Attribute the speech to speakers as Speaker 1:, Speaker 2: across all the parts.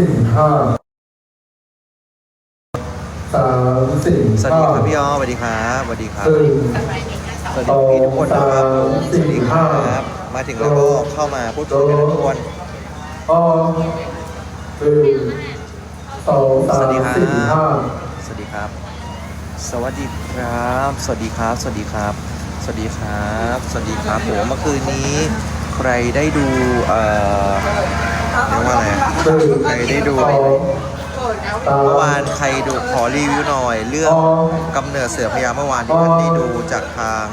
Speaker 1: สี่ห้าสามสี่
Speaker 2: สวัสดี
Speaker 1: ห้า
Speaker 2: ครับพี่อ้อสวัสดีครับสวัสดีครับ
Speaker 1: หนึ่ง
Speaker 2: สวัสดีพี่ทุกคนนะครับผม
Speaker 1: สอง
Speaker 2: สวัสดีค
Speaker 1: สาม
Speaker 2: รับ มาถึงแล้วก็เข้ามาพูดคุยกันนะทุกคน
Speaker 1: ออหนึ่งสองสา
Speaker 2: สวั
Speaker 1: ม
Speaker 2: สดีครับ
Speaker 1: สี่ห้า
Speaker 2: สวัสดีครับ สวัสดีครับ สวัสดีครับ สวัสดีครับ สวัสดีครับ สวัสดีครับผมเมื่อคืนนี้ ใครได้ดูเอ่อ เรียกว่าอะไรอะใครได้ดู
Speaker 1: สองสาม
Speaker 2: เมื่อวานใครดูขอรีวิวหน่อย เรื่องกำเนิดเสือพญาเมื่อวานที่ท่านได้ดูจากทาง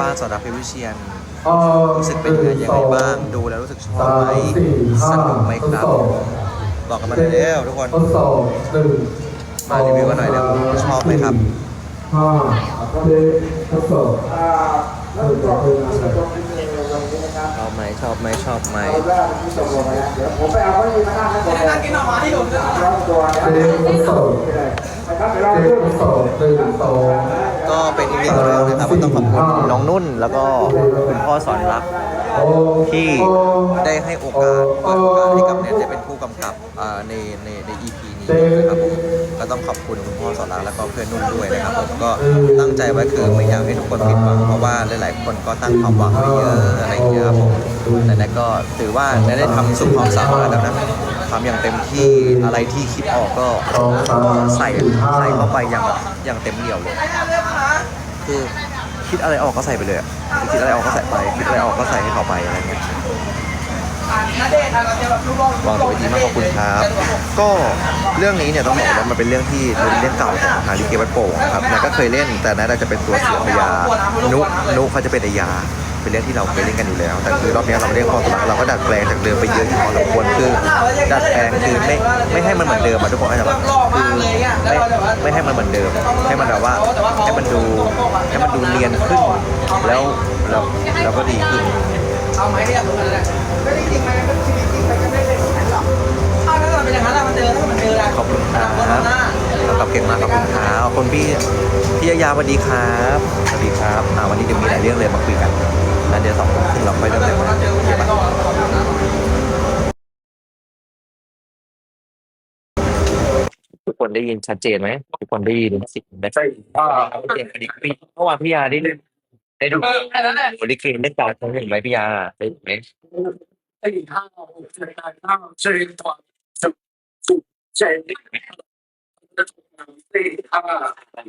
Speaker 2: บ้านสอดาเพชรวิเชียนรู้สึกเป็นยังไงยังไงบ้างดูแล้วรู้สึกชอบไหม
Speaker 1: ส
Speaker 2: นุกไหมครับ
Speaker 1: บ
Speaker 2: อกกันมาหน่อยเร็วทุกคน
Speaker 1: สอบหนึ่ง
Speaker 2: มารีวิวกันหน่อยเร็วชอบไหมครับ
Speaker 1: ห้าเจ็ดทดสอบหนึ่งสองสาม
Speaker 2: ชอบไหมชอบไหมชอบไหม
Speaker 3: ผมไปเอาไว้ที่มานั่งให้ผมเลย
Speaker 4: กินออกมาที่ผมจะ
Speaker 3: ร้องตัว
Speaker 1: เจ็ดทดสอบ
Speaker 3: นะครับเดี๋ยวเรา
Speaker 1: เจ็ดทดสอบหนึ่งสอง
Speaker 2: ก็เป็นอีกหนึ่งเรื่องนะครับก็ต้องขอบคุณน้องนุ่นแล้วก็คุณพ่อสอนรักที่ได้ให้โอกาสเปิดโอกาสให้กับเน็ตได้เป็นผู้กำกับอ่าในในใน EP นี้นะครับผม ก็ต้องขอบคุณคุณพ่อสอนรักแล้วก็เพื่อนนุ่นด้วยนะครับผมก็ตั้งใจไว้คือไม่อยากให้ทุกคนผิดหวังเพราะว่าหลาย ๆ คนก็ตั้งความหวังไว้เยอะอะไรอย่างเงี้ยครับผมแต่แน็ตก็ถือว่าได้ทำสุดความสามารถแล้วนะทำอย่างเต็มที่อะไรที่คิดออกก็ใส่ใส่เข้าไปอย่างแบบอย่างเต็มเหนี่ยวเลยคือคิดอะไรออกก็ใส่ไปเลยคิดอะไรออกก็ใส่ไปคิดอะไรออกก็ใส่ให้เขาไปอะไรเงี้ย วางตัวไว้ดีมากขอบคุณครับ ก็เรื่องนี้เนี่ยต้องบอกว่ามันเป็นเรื่องที่เป็นเรื่องเก่าของฮาริเกวัดโป่งนะครับนายก็เคยเล่นแต่นายจะเป็นตัวเสือพญานุนุเขาจะเป็นไอยาเป็นเรื่องที่เราเคยเล่นกันอยู่แล้ว แต่คือรอบนี้เราไม่ได้ข้อตกลงเราก็ดัดแปลงจากเดิมไปเยอะอยู่พอสมควรคือ ดัดแปลงคือไม่ไม่ให้มันเหมือนเดิมอะทุกคนเข้าใจปะคือไม่ไม่ให้มันเหมือนเดิม ให้มันแบบว่าให้มันดูให้มันดูเนียนขึ้นแล้วแล้วแล้วก็ดีขึ้น
Speaker 4: เอาไหมเนี่ยตรงนั้นแหละไม่ได้จริงไหมก็ชีวิตจริงไปก็ไม่ได้เป็นอย่างนั้นหรอกถ้าถ้ามันเป็นอย่างนั้นมันเจอถ้ามันเจออะไร
Speaker 2: ขอบคุณครับ
Speaker 4: หน้า
Speaker 2: แล้วกับเก่งมากขอบคุณครับขอบคุณพี่พี่ยายาสวัสดีครับสวัสดีครับอ่าวันนี้เดี๋ยวมีหลายเรื่องเลยมาคุยกันแล้วเดี๋ยวสองทุ่มครึ่งเราไปเริ่มเลย
Speaker 4: เราเจอ
Speaker 2: โอ
Speaker 4: คน
Speaker 2: เค
Speaker 4: เดียว
Speaker 2: ปะ
Speaker 4: ก็
Speaker 5: ทุกคนได้ยินชัดเจนไหมทุกคนได้ยินเสิ่งได้ใช่โอเคสวัสดีครับพี่เมื่อวานพี่ยาได้ดู ได้ดู
Speaker 4: อันนั้นแหละ
Speaker 5: ลิเกเล่นตอนเขาเห็นไหมพี่ยาได้ดูไหม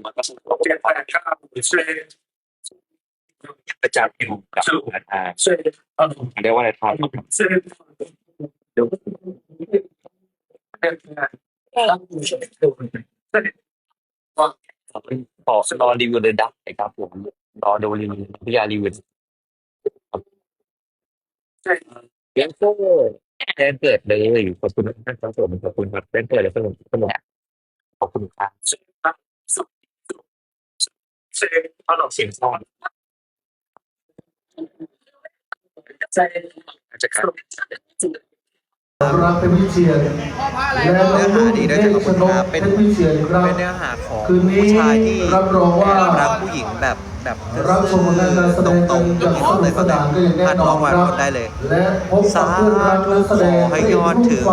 Speaker 5: มันก็สนุกประจำอยู่กับทา
Speaker 3: ง
Speaker 5: เรียกว่าอะไรทางดูขอตอรีวิวเดอะดักนะครับผม รอดูรีวิวพี่ยารีวิวคบเลี้ยงโซ่แจ้งเกิดเลยขอบคุณท่ากครับผมขอบคุณครับแจ้งเกิดเลยสนุกสนุขอบคุณครับ
Speaker 3: เขา
Speaker 5: หลอกเสียงซ้อน
Speaker 3: อา
Speaker 5: จจะครั
Speaker 1: บรัเป็นวิเชีย
Speaker 4: ร
Speaker 1: และ
Speaker 2: น้องนุ่นเนตรชนก
Speaker 1: เป็
Speaker 2: น
Speaker 1: วิเชียร
Speaker 2: เป็นเนื้อหาของผู้ชายที่
Speaker 1: รับรองว่า
Speaker 2: รักผู้หญิงแบบ แบบ
Speaker 1: รับชมงานการแสดง
Speaker 2: ตรงๆ
Speaker 1: อย่างสนุกสนานก็อย่างแน่
Speaker 2: ผ่าน
Speaker 1: น
Speaker 2: ท้
Speaker 1: อ
Speaker 2: งวันได้เลย
Speaker 1: และพบกั
Speaker 2: สา
Speaker 1: บเพื่อนรัก
Speaker 2: ธุ
Speaker 1: นักแส
Speaker 2: ข
Speaker 1: ด
Speaker 2: องให้ยอดถึง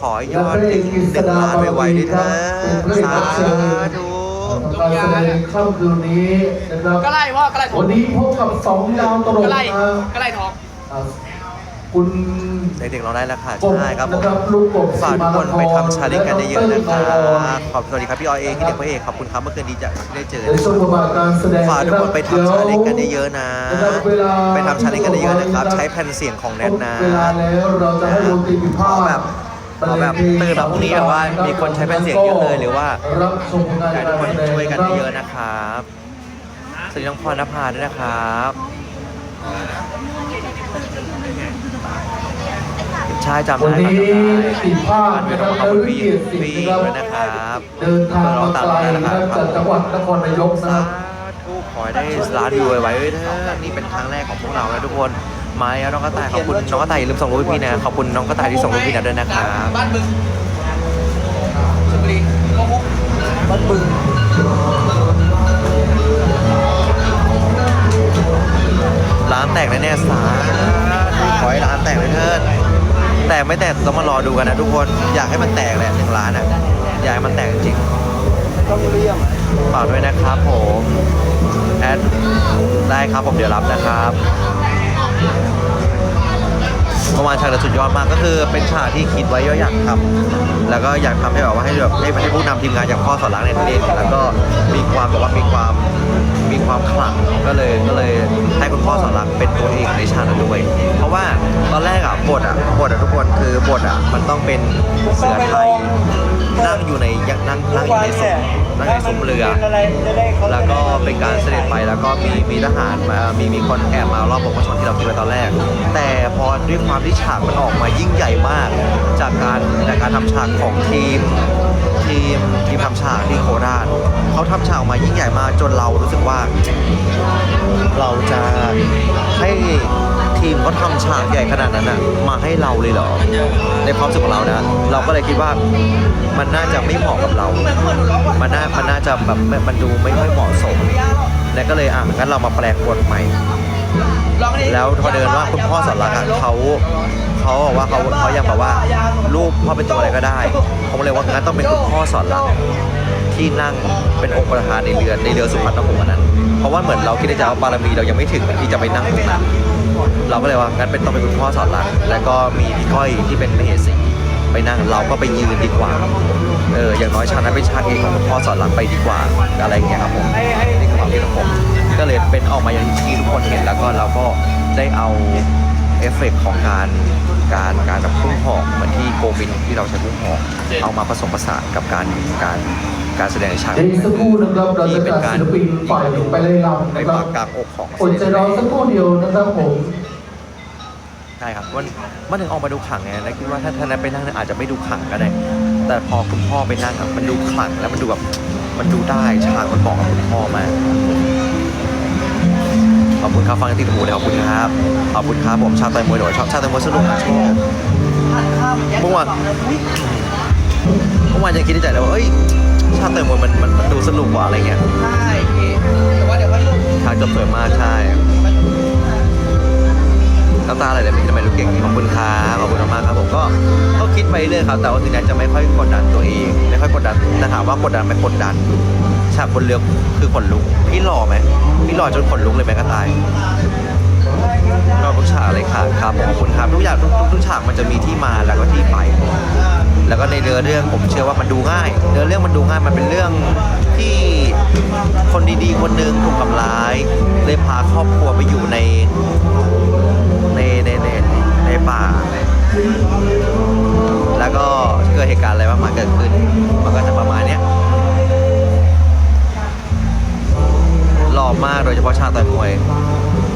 Speaker 2: ขอยอดถึงหนึ่งล้านไวๆด้วยเถอะสาธุ
Speaker 1: การแสดงค่ำคืนนี้นะครับ
Speaker 4: ก็ไล่ว่าก็ไล่
Speaker 1: วันนี้พบกับสองดาวตลกนะ
Speaker 4: ก็ไล่ทอง
Speaker 1: คุณ
Speaker 2: เด็กๆเราได้แล้วค่ะ
Speaker 1: กบ
Speaker 2: ใช่ครับผม
Speaker 1: นะครับลูกกบ
Speaker 2: ฝากทุกคนไปทำชาเลนจ์กันเยอะๆนะครับ
Speaker 1: และดร
Speaker 2: ขอบสวัสดีครับพี่ออยเองที่เด็กพระเอกขอบคุณครับเมื่อคืนดีจะได้เจอ
Speaker 1: ในช่วงประมาณการแสดง
Speaker 2: ฝากทุกคนไปทำชาเลนจ์กันเยอะๆนะ
Speaker 1: นะครับเวลา
Speaker 2: ไปทำชาเลนจ์กันเยอะๆนะครับ ใช้แผ่นเสียงของแนทนะ
Speaker 1: เวลาแล้วเราจะให้วงดนตรีพิ
Speaker 2: ข
Speaker 1: พา
Speaker 2: อ
Speaker 1: ท
Speaker 2: แบบขอแบบตื่นแบบพรุ่งนี้แบบว่ามีคนใช้แผ่นเสียงเยอะเลยหรือว่า
Speaker 1: รับชมงาน
Speaker 2: อยากให้ทุกคน
Speaker 1: แสดง
Speaker 2: ช่วยกันเยอะๆนะครับสวัสดีน้องพรณภาด้วยนะครับ ใช่จำ
Speaker 1: วัน
Speaker 2: ได้ครับ
Speaker 1: นี้
Speaker 2: จำได้
Speaker 1: สีภาค
Speaker 2: นะนี้
Speaker 1: ครั
Speaker 2: อบงขอบคุณ
Speaker 1: และวิ
Speaker 2: พี่
Speaker 1: เกียรติสิ
Speaker 2: พี่
Speaker 1: งห์นะค
Speaker 2: รับ
Speaker 1: เดินทางมาไกล
Speaker 2: นะครั
Speaker 1: บจากจังหวัดนครนายกนะครับ
Speaker 2: ขอให้ได้ร้านวิวไว้ๆด้เถอะนี่เป็นครั้งแรกของพวกเราแล้วทุกคนมาแล้วน้องกระต่ายขอบคุณน้องกระต่ายอย่าลืมส่งรูปพี่นะขอบคุณน้องกระต่ายที่ส่งรูปพี่นะด้วยนะครับ
Speaker 4: บ้านบึงชลบุรี
Speaker 1: บ้านบึง
Speaker 2: ร้านแตกแน่ๆสาร้าน แต่ไม่แตกต้องมารอดูกันนะทุกคนอยากให้มันแตกแหละหนึ่งล้านอะอยากให้มันแตกจริง
Speaker 4: ต้องเลี่ยม
Speaker 2: ฝากด้วยนะครับผมแอดได้ครับผมเดี๋ยวรับนะครับเมื่อวานฉากสุดยอดมากก็คือเป็นฉากที่คิดไว้ว่าอยากทำแล้วก็อยากทำให้แบบว่าให้แบบให้ให้ผู้นำทีมงานอย่างพ่อสอนรักเนี่ยเล่นแล้วก็มีความแบบว่ามีความ ความขลังก็เลยก็เลยให้คุณพ่อสอนรักเป็นตัวเอกในฉากนั้นด้วย เพราะว่าตอนแรกอะบทอะบทอะทุกคนคือบทอะมันต้องเป็นเสือไทยนั่งอยู่ในยังนั่งนั่งอยู่ในซุ้มนั่งในซุ้มเรือ แล้วก็เป็นการเสด็จไปแล้วก็มีมีทหารมามีมีคนแอบมารอบผมชนที่เราคิดไว้ตอนแรก แต่พอด้วยความที่ฉากมันออกมายิ่งใหญ่มาก จากการจากการทำฉากของทีม ทีมทีมทำฉากที่โคราชเขาทำฉากออกมายิ่งใหญ่มากจนเรารู้สึกว่า เราจะให้ทีมเขาทำฉากใหญ่ขนาดนั้นนะมาให้เราเลยเหรอ ในความรู้สึกของเรานะ เราก็เลยคิดว่ามันน่าจะไม่เหมาะกับเรา มันน่ามันน่าจะแบบมันดูไม่ค่อยเหมาะสม แล้วก็เลยอะงั้นเรามาแปลงบทใหม่ แล้วพอเดินว่าคุณพ่อสอนรักอะเขาเขาบอกว่าเขาเขายังแบบว่ารูปพ่อเป็นตัวอะไรก็ได้ผมเลยว่างั้นต้องเป็นคุณพ่อสอนรักที่นั่งเป็นองค์ประธานในเรือในเรือสุพรรณหงส์อันนั้น เพราะว่าเหมือนเราคิดในใจว่าบารมีเรายังไม่ถึงที่จะไปนั่งตรงนั้นเราก็เลยว่างั้นเป็นต้องเป็นคุณพ่อสอนรักแล้วก็มีพี่ก้อยที่เป็นมเหสีไปนั่งเราก็ไปยืนดีกว่า เอออย่างน้อยฉากนั้นเป็นฉากเอกของคุณพ่อสอนรักไปดีกว่าอะไรอย่างเงี้ยครับผมนี่คือความคิดของผม ก็เลยเป็นออกมาอย่างที่ทุกคนเห็นแล้วก็เราก็ได้เอาเอฟเฟกต์ของการการการแบบพุ่งหอกเหมือนที่โกมินที่เราใช้พุ่งหอกเอามาผสมผสานกับการการการแสดงในฉาก
Speaker 1: เดี๋ยวอีกสักครู่นะครับเรา
Speaker 2: ที่
Speaker 1: จะ
Speaker 2: เป็น
Speaker 1: จัด
Speaker 2: การ
Speaker 1: ศิลปินฝ่ายไปเลยลำ
Speaker 2: ใน
Speaker 1: นะครั
Speaker 2: ปา
Speaker 1: บ
Speaker 2: กกลางอกของ
Speaker 1: อดใจรอสักครู่เดียวนะครับผม
Speaker 2: ใช่ครับมันมันถึงออกมาดูขลังไงนะคิดว่าถ้าท่านนั้นไปนั่งเนี่ยอาจจะไม่ดูขลังก็ได้ แต่พอคุณพ่อไปนั่งอะมันดูขลังแล้วมันดูแบบมันดูได้ฉากมันเหมาะกับคุณพ่อมาก ขอบคุณครับฟังกันที่หูเลยขอบคุณครับ ขอบคุณครับผมชาวไตมวยโดยชอบชาวไตมวยสนุกนะชอบเมื่อวานเมื่อวานยังคิดในใจเลยว่าเอ้ยชาติไตมวยมันมันดูสนุกกว่าอะไรเงี้ย
Speaker 4: ใช่แต่ว่าเดี๋ยวค่อยลูก
Speaker 2: ฉากจบสวยมากใช่น้ำตาอะไรเลยไม่ทำไมรู้เก่งขอบคุณครับขอบคุณมากครับผมก็ก็คิดไปเรื่อยครับแต่ว่าทีนี้จะไม่ค่อยกดดันตัวเองไม่ค่อยกดดันแต่ถามว่ากดดันไม่กดดัน ฉากบนเรือคือขนลุก พี่หล่อไหมพี่หล่อจนขนลุกเลยไหมก็ตายก็ทุกฉากเลยค่ะครับขอบคุณครับทุกอย่างทุกทุกฉากมันจะมีที่มาแล้วก็ที่ไป แล้วก็ในเนื้อเรื่องผมเชื่อว่ามันดูง่ายเนื้อเรื่องมันดูง่ายมันเป็นเรื่องที่คนดีๆ คนหนึ่งถูกทำร้ายเลยพาครอบครัวไปอยู่ในในในในในป่า แล้วก็เกิดเหตุการณ์อะไรมากมายเกิดขึ้น มันก็จะประมาณเนี้ย หล่อมากโดยเฉพาะชาติต่อยมวย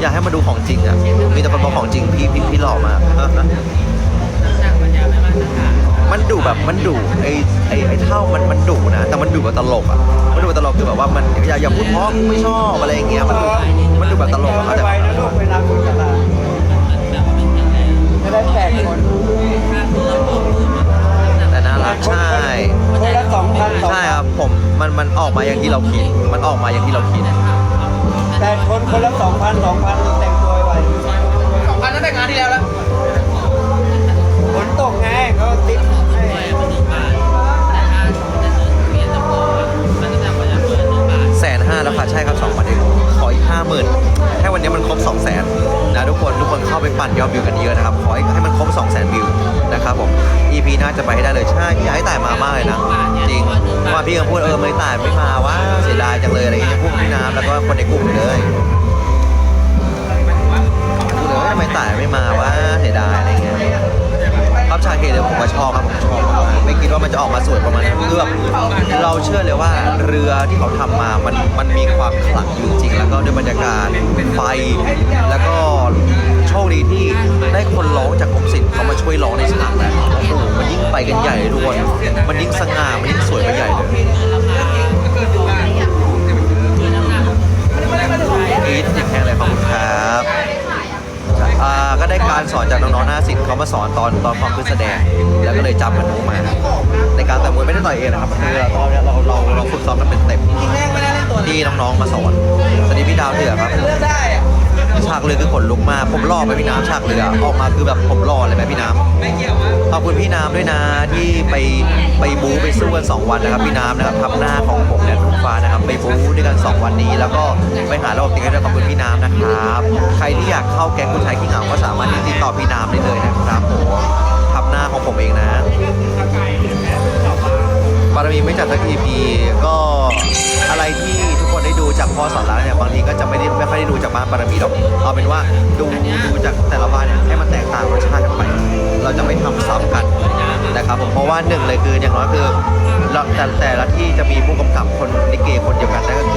Speaker 2: อยากให้มาดูของจริงอะ มีแต่คนบอกของจริงพี่พี่พี่หล่อมาก มันดุแบบมันดุไอ้ไอ้ไอ้เท่ามันมันดุนะ แต่มันดุแบบตลกอะ มันดุแบบตลกคือแบบว่ามันอย่าอย่าพูดเพราะไม่ชอบอะไรอย่างเงี้ย มันดุมันดุแบบตลกอะเข้าใจ
Speaker 4: ไป
Speaker 2: ปะ
Speaker 4: นะลูกเวลาคุยกันละไม่ได้แปดคน
Speaker 2: แต่น่ารักใช่
Speaker 4: คนละสองพันสอง
Speaker 2: ใช่ครับผมมันมันออกมาอย่างที่เราคิด มันออกมาอย่างที่เราคิด
Speaker 4: แปดคนคนละสองพันสองพันแต่งตัวไว้สองพันนั่นแต่งงานที่แล้วแล้วฝนตกไงก็ติดให้
Speaker 2: แสนห้าแล้วค่ะใช่ครับสองวันเองขออีกห้าหมื่นแค่วันนี้มันครบสองแสนนะทุกคนทุกคนเข้าไปปั่นยอดวิวกันเยอะนะครับ ขอให้ให้มันครบสองแสนวิวนะครับผม EP หน่าจะไปให้ได้เลยใช่อยากให้ต่ายมามากเลยนะจริง ว่าพี่ก็พูดเออไม่ตายไม่มาว่าเสียดายจังเลยอะไรเงี้ยพูดกับพี่น้ำแล้วก็คนในกลุ่มเลยพูดเลยว่าทำไมตายไม่มาว่าเสียดายอะไรเงี้ยครับชาเคเลยผมก็ชอบครับผมชอบไม่คิดว่ามันจะออกมาสวยประมาณนั้นคือเราเชื่อเลยว่าเรือที่เขาทำมามันมันมีความขลังอยู่จริง แล้วก็ด้วยบรรยากาศไฟแล้วก็โชคดีที่ได้คนร้องจากกรมศิลป์เขามาช่วยร้องในฉากนั้นโอ้โหมันยิ่งไปกันใหญ่เลยทุกคนมันยิ่งสง่า การสอนจากน้องๆหน้าศิลป์เขามาสอนตอนตอนความคือแสดง แล้วก็เลยจำมันมา ในการแต่มวยไม่ได้ต่อยเองนะครับคือตอนเนี้ยเราเราเราฝึกซ้อมกันเป็นเต็ม
Speaker 4: ทีแรกไม่ได้เล่นตัว
Speaker 2: ที่น้องๆมาสอนสวัสดีพี่ดาวเดือครับ ฉากเรือคือขนลุกมากผมรอไปพี่น้ำฉากเรือออกมาคือแบบผมรอเลยไหมพี่น้ำขอบคุณพี่น้ำด้วยนะที่ไปไปบู๊ไปสู้กัน2วันนะครับพี่น้ำนะครับทับหน้าของผมและทุกฟ้านะครับไปบู๊ด้วยกัน2วันนี้ แล้วก็ไปหาระบบติดกันด้วยขอบคุณพี่น้ำนะครับใครที่อยากเข้าแก๊งคุณชายขี้เหงาก็สามารถที่ติดต่อพี่น้ำได้เลยนะครับผมทับหน้าของผมเองนะบารมีไม่จัดสัก EP ก็ ที่ทุกคนได้ดูจากพ่อสอนรักเนี่ยบางทีก็จะไม่ได้ไม่ค่อยได้ดูจากบ้านบารมีหรอกเอาเป็นว่าดูดูจากแต่ละบ้านเนี่ยให้มันแตกต่างรสชาติกันไป เราจะไม่ทำซ้ำกันนะครับผมเพราะว่าหนึ่งเลยคืออย่างน้อยคือเราแต่แต่ละที่จะมีผู้กำกับคนลิเกคนเดียวกันนั่นก็คือ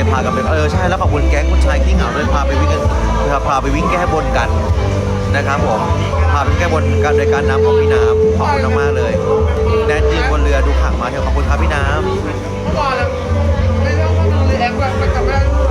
Speaker 2: เลยพากันไปเออใช่แล้วขอบคุณแก๊งคุณชายขี้เหงาเลยพาไปวิ่งกันพาไปวิ่งแก้บนกันนะครับผมพาไปแก้บนกันโดยการนำของพี่น้ำขอบคุณมากเลยแนนยืนบนเรือดูขังมาเถอะขอบคุณครับพี่น้ำไม่ต้องว่าเรืแอปก็กลับไม่